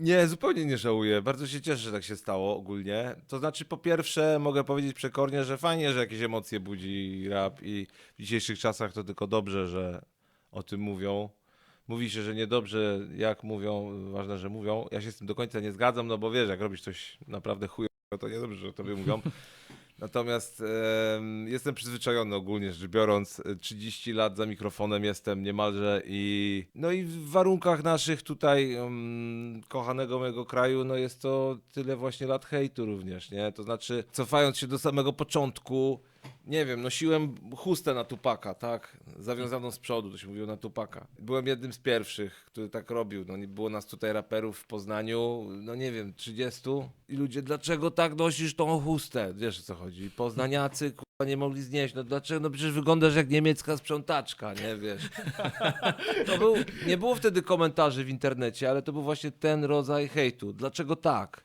Nie, zupełnie nie żałuję. Bardzo się cieszę, że tak się stało ogólnie. To znaczy, po pierwsze, mogę powiedzieć przekornie, że fajnie, że jakieś emocje budzi rap i w dzisiejszych czasach to tylko dobrze, że o tym mówią. Mówi się, że niedobrze jak mówią, ważne, że mówią. Ja się z tym do końca nie zgadzam, no bo wiesz, jak robisz coś naprawdę chujowo, to niedobrze, że o tobie mówią. Natomiast em, jestem przyzwyczajony ogólnie rzecz biorąc. E, 30 lat za mikrofonem jestem niemalże i no i w warunkach naszych tutaj kochanego mojego kraju, no jest to tyle właśnie lat hejtu również, nie? To znaczy, cofając się do samego początku, nie wiem, nosiłem chustę na tupaka, tak? Zawiązaną z przodu, to się mówiło na tupaka. Byłem jednym z pierwszych, który tak robił. No nie było nas tutaj raperów w Poznaniu, no nie wiem, 30 i ludzie, dlaczego tak nosisz tą chustę? Wiesz o co chodzi? Poznaniacy, kurwa, nie mogli znieść. No dlaczego? No przecież wyglądasz jak niemiecka sprzątaczka, nie wiesz? To był, nie było wtedy komentarzy w internecie, ale to był właśnie ten rodzaj hejtu. Dlaczego tak?